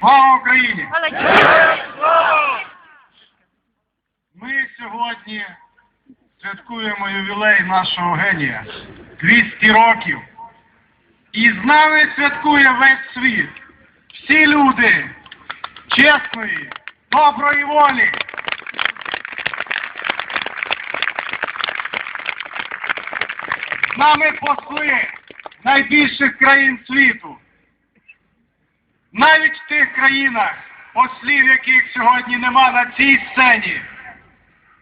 Слава Україні! Ми сьогодні святкуємо ювілей нашого генія 200 років. І з нами святкує весь світ. Всі люди чесної, доброї волі. З нами посли найбільших країн світу. Навіть в тих країнах, послів яких сьогодні нема на цій сцені,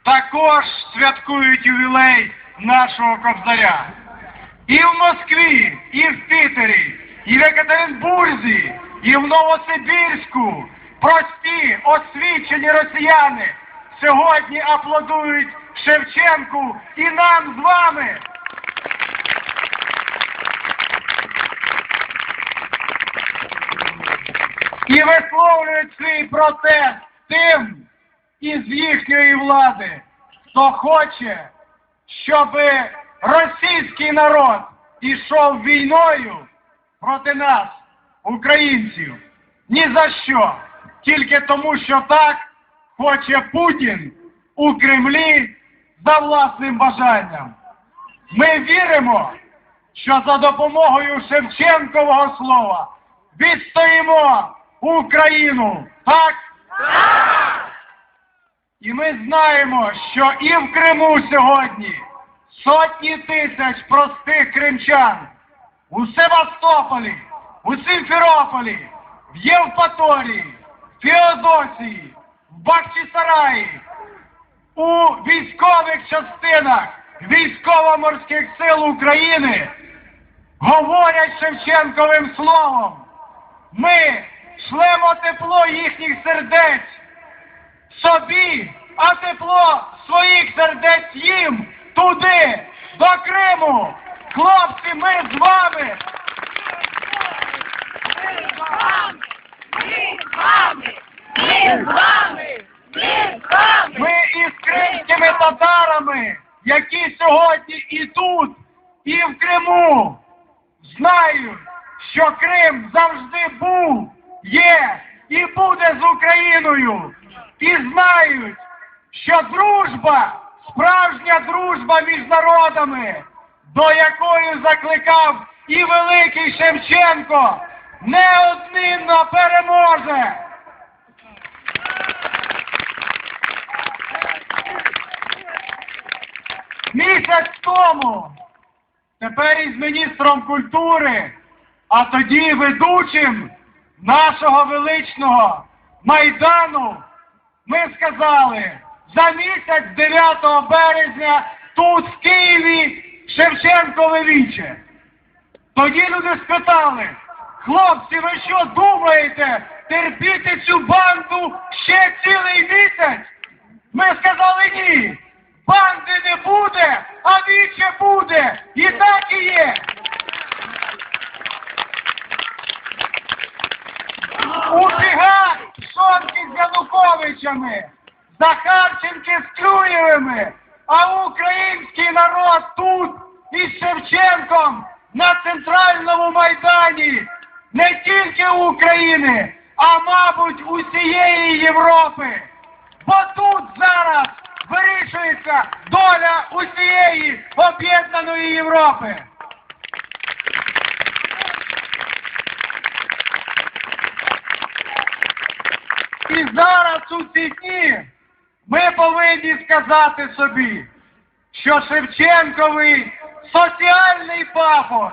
також святкують ювілей нашого кобзаря. І в Москві, і в Пітері, і в Екатеринбурзі, і в Новосибірську прості освічені росіяни сьогодні аплодують Шевченку і нам з вами. І висловлюють свій протест тим із їхньої влади, хто хоче, щоб російський народ ішов війною проти нас, українців. Ні за що. Тільки тому, що так хоче Путін у Кремлі за власним бажанням. Ми віримо, що за допомогою Шевченкового слова відстоїмо Україну. Так? І ми знаємо, що і в Криму сьогодні сотні тисяч простих кримчан у Севастополі, у Сімферополі, в Євпаторії, в Феодосії, в Бахчисараї, у військових частинах військово-морських сил України говорять Шевченковим словом. Ми шлемо тепло їхніх сердець собі, а тепло своїх сердець їм туди, до Криму. Хлопці, ми з вами. Ми з вами! Ми з вами! Ми з вами! Ми з вами! Ми із кримськими татарами, які сьогодні і тут, і в Криму знають, що Крим завжди був, є і буде з Україною. І знають, що дружба, справжня дружба між народами, до якої закликав і великий Шевченко, неодмінно переможе. Місяць тому тепер із міністром культури, а тоді ведучим нашого величного майдану, ми сказали, за місяць 9 березня тут в Києві Шевченкове віче. Тоді люди спитали, хлопці, ви що думаєте, терпіти цю банду ще цілий місяць? Ми сказали ні. Банди не буде, а віче буде. І так і є. Убігать Пшонки з Януковичами, Захарченки з Клюєвими, а український народ тут із Шевченком на центральному майдані не тільки України, а мабуть усієї Європи. Бо тут зараз вирішується доля усієї об'єднаної Європи. І зараз у ці дні ми повинні сказати собі, що Шевченковий соціальний пафос,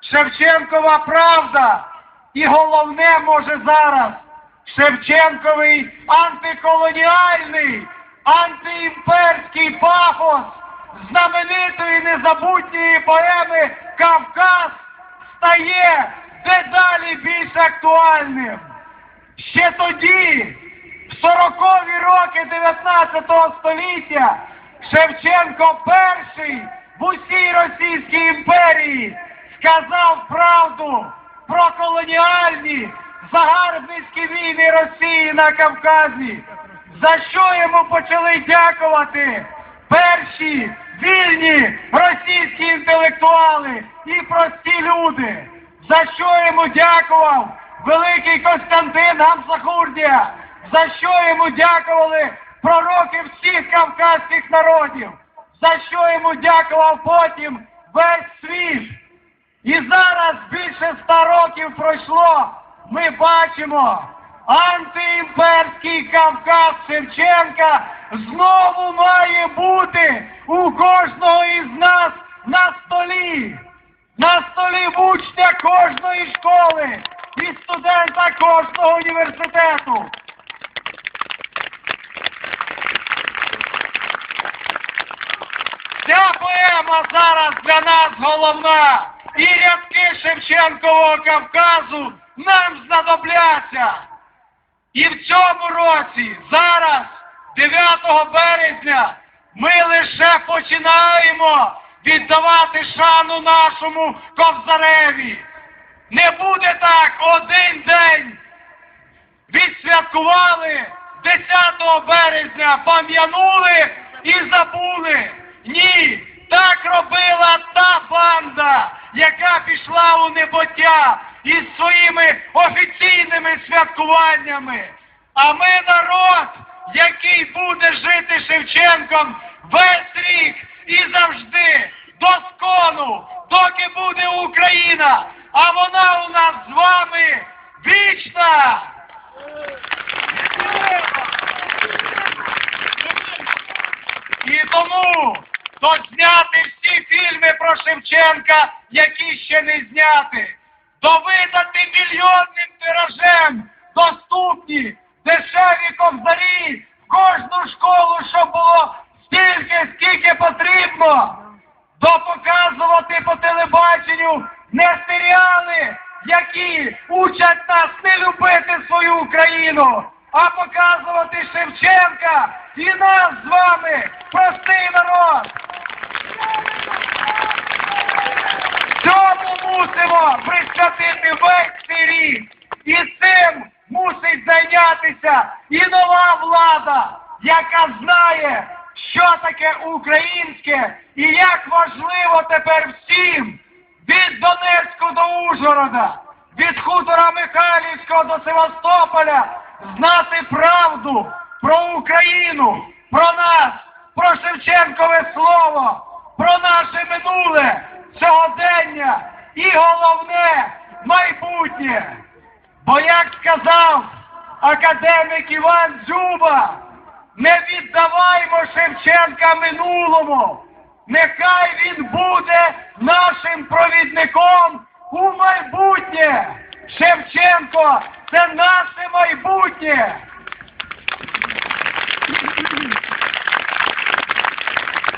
Шевченкова правда і головне може зараз Шевченковий антиколоніальний, антиімперський пафос знаменитої незабутньої поеми Кавказ стає дедалі більш актуальним. Ще тоді, в 40-ві роки 19 століття, Шевченко перший в усій Російській імперії сказав правду про колоніальні загарбницькі війни Росії на Кавказі, за що йому почали дякувати перші вільні російські інтелектуали і прості люди, за що йому дякував великий Костянтин Гамсахурдія, за що йому дякували пророки всіх кавказьких народів, за що йому дякував потім весь світ. І зараз більше ста років пройшло. Ми бачимо, антиімперський Кавказ Шевченка знову має бути у кожного із нас на столі. На столі в учня кожної школи і студента кожного університету. Ця поема зараз для нас головна. І рядки Шевченкового Кавказу нам знадобляться. І в цьому році, зараз, 9 березня, ми лише починаємо віддавати шану нашому Ковзареві. Не буде так один день. Відсвяткували 10 березня, пам'янули і забули. Ні, так робила та банда, яка пішла у небоття із своїми офіційними святкуваннями. А ми народ, який буде жити Шевченком весь рік і завжди, до скону, доки буде Україна, а вона у нас з вами вічна. І тому дозняти всі фільми про Шевченка, які ще не зняти, довидати мільйонним тиражем доступні дешеві ковзарі в кожну школу, щоб було стільки, скільки потрібно, допоказувати по телебаченню не серіали, які учать нас не любити свою Україну, а показувати Шевченка і нас з вами, простий народ. Цьому мусимо присвятити весь цей рік. І цим мусить зайнятися і нова влада, яка знає, що таке українське і як важливо тепер всім від Донецьку до Ужгорода, від хутора Михайлівського до Севастополя знати правду про Україну, про нас, про Шевченкове слово, про наше минуле, сьогодення і головне майбутнє. Бо як сказав академік Іван Дзюба, не віддаваймо Шевченка минулому. Нехай він буде нашим провідником у майбутнє. Шевченко це наше майбутнє.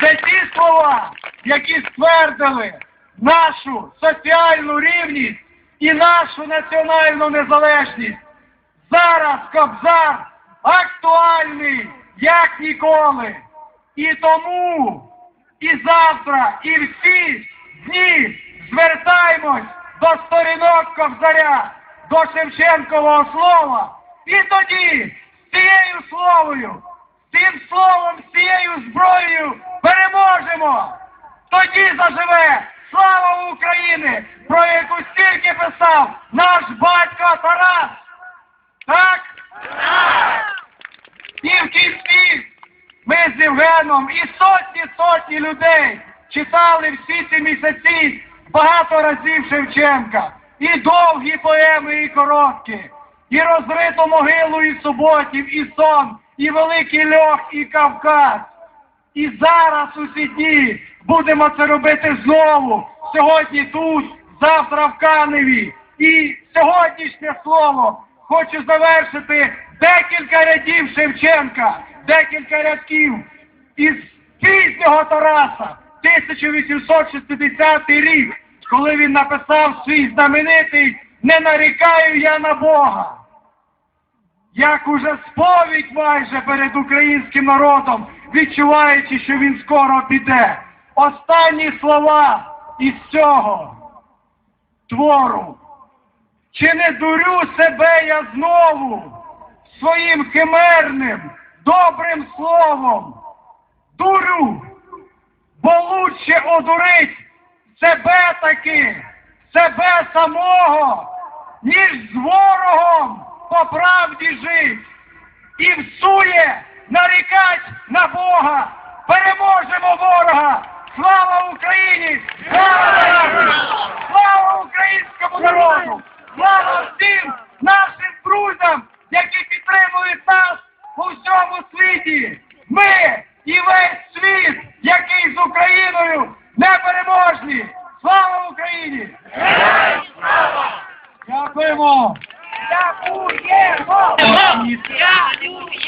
Це ті слова, які ствердили нашу соціальну рівність і нашу національну незалежність. Зараз Кобзар актуальний, як ніколи. І тому і завтра, і всі дні звертаємось до сторінок Кобзаря, до Шевченкового слова. І тоді цією словою, цим словом, з цією зброєю переможемо. Тоді заживе слава України, про яку стільки писав наш батько Тарас. Так? І в кінці ми з Євгеном і сотні сотні людей читали всі ці місяці багато разів Шевченка. І довгі поеми, і короткі, і розриту могилу, і суботів, і сон, і великий льох, і Кавказ. І зараз усі дні будемо це робити знову. Сьогодні тут, завтра в Каневі. І сьогоднішнє слово хочу завершити декілька рядів Шевченка, декілька рядків із пізнього Тараса, 1860 рік, коли він написав свій знаменитий Не нарікаю я на Бога як уже сповідь майже перед українським народом, відчуваючи, що він скоро піде. Останні слова із цього твору. Чи не дурю себе я знову своїм химерним, добрим словом? Дурю, бо лучше одурить себе таки, себе самого, ніж з ворогом по правді жить. І всує нарікать на Бога. Переможемо ворога! Слава Україні! Слава! Слава українському народу! Слава всім нашим друзям, які підтримують нас у всьому світі! Ми і весь світ, який з Україною непереможні! Слава Україні! Дякуємо! Дякуємо! Дякую.